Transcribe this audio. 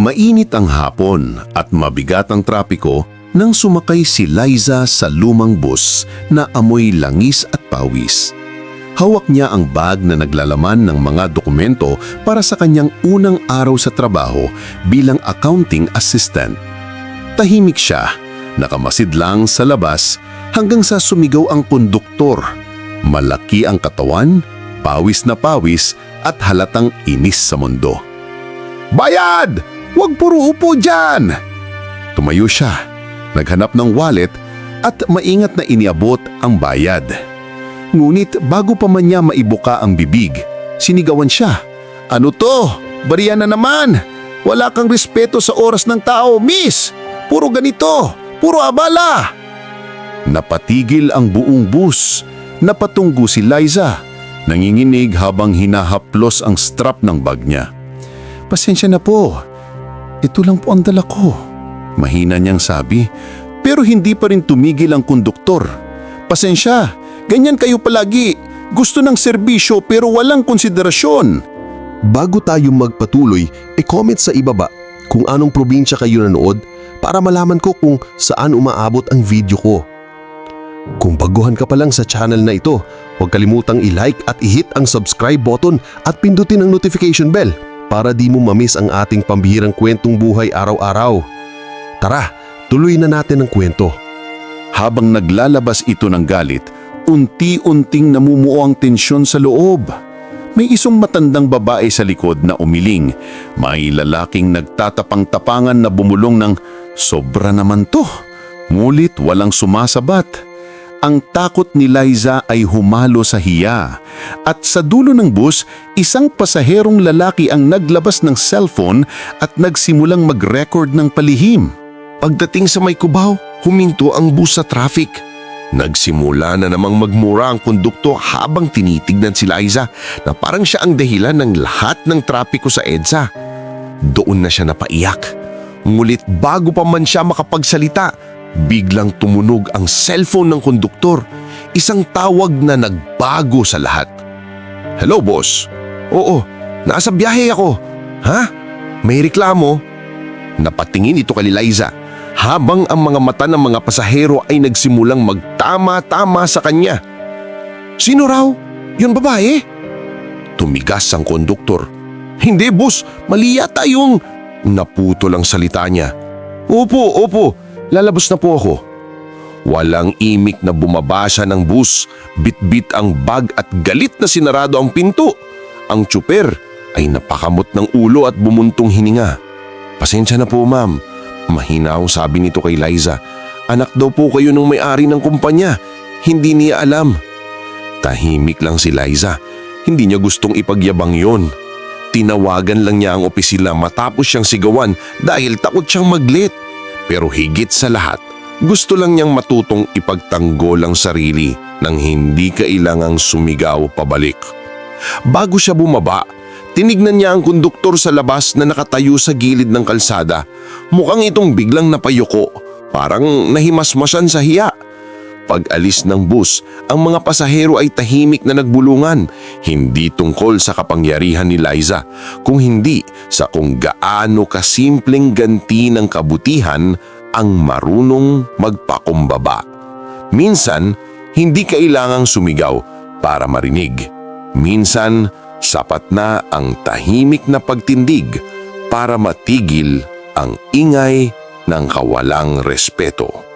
Mainit ang hapon at mabigat ang trapiko nang sumakay si Liza sa lumang bus na amoy langis at pawis. Hawak niya ang bag na naglalaman ng mga dokumento para sa kanyang unang araw sa trabaho bilang accounting assistant. Tahimik siya, nakamasid lang sa labas hanggang sa sumigaw ang konduktor. Malaki ang katawan, pawis na pawis at halatang inis sa mundo. Bayad! Huwag puro upo dyan! Tumayo siya, naghanap ng wallet at maingat na iniabot ang bayad. Ngunit bago pa man niya maibuka ang bibig, sinigawan siya. Ano to? Bariya na naman! Wala kang respeto sa oras ng tao, miss! Puro ganito! Puro abala! Napatigil ang buong bus. Napatunggo si Liza. Nanginginig habang hinahaplos ang strap ng bag niya. Pasensya na po. Ito lang po ang dala ko. Mahina niyang sabi. Pero hindi pa rin tumigil ang konduktor. Pasensya, ganyan kayo palagi. Gusto ng serbisyo pero walang konsiderasyon. Bago tayo magpatuloy, e-comment sa ibaba kung anong probinsya kayo nanood para malaman ko kung saan umaabot ang video ko. Kung baguhan ka pa lang sa channel na ito, huwag kalimutang i-like at i-hit ang subscribe button at pindutin ang notification bell para di mo mamiss ang ating pambihirang kwentong buhay araw-araw. Tara, tuloy na natin ang kwento. Habang naglalabas ito ng galit, unti-unting namumuo ang tensyon sa loob. May isang matandang babae sa likod na umiling. May lalaking nagtatapang-tapangan na bumulong ng sobra naman to. Ngulit walang sumasabat. Ang takot ni Liza ay humalo sa hiya. At sa dulo ng bus, isang pasaherong lalaki ang naglabas ng cellphone at nagsimulang mag-record ng palihim. Pagdating sa may kubaw, huminto ang bus sa traffic. Nagsimula na namang magmura ang kondukto habang tinitignan si Liza na parang siya ang dahilan ng lahat ng trapiko sa EDSA. Doon na siya napaiyak. Ngulit bago pa man siya makapagsalita, biglang tumunog ang cellphone ng konduktor. Isang tawag na nagbago sa lahat. Hello, boss. Oo, nasa biyahe ako. Ha? May reklamo? Napatingin ito kay Liza habang ang mga mata ng mga pasahero ay nagsimulang magtama-tama sa kanya. Sino raw? Yun babae? Tumigas ang konduktor. Hindi boss, mali yata yung... Naputo lang salita niya. Opo, opo, lalabas na po ako. Walang imik na bumaba siya ng bus, bit-bit ang bag at galit na sinarado ang pinto. Ang tsuper ay napakamot ng ulo at bumuntong hininga. Pasensya na po ma'am, mahina ang sabi nito kay Liza. Anak daw po kayo ng may-ari ng kumpanya, hindi niya alam. Tahimik lang si Liza, hindi niya gustong ipagyabang yon. Tinawagan lang niya ang opisina matapos siyang sigawan dahil takot siyang maglit. Pero higit sa lahat, gusto lang niyang matutong ipagtanggol ang sarili nang hindi kailangang sumigaw pabalik. Bago siya bumaba, tinignan niya ang konduktor sa labas na nakatayo sa gilid ng kalsada. Mukhang itong biglang napayuko, parang nahimasmasan sa hiya. Pag-alis ng bus, ang mga pasahero ay tahimik na nagbulungan, hindi tungkol sa kapangyarihan ni Liza, kung hindi sa kung gaano kasimpleng ganti ng kabutihan ang marunong magpakumbaba. Minsan, hindi kailangang sumigaw para marinig. Minsan, sapat na ang tahimik na pagtindig para matigil ang ingay ng kawalang respeto.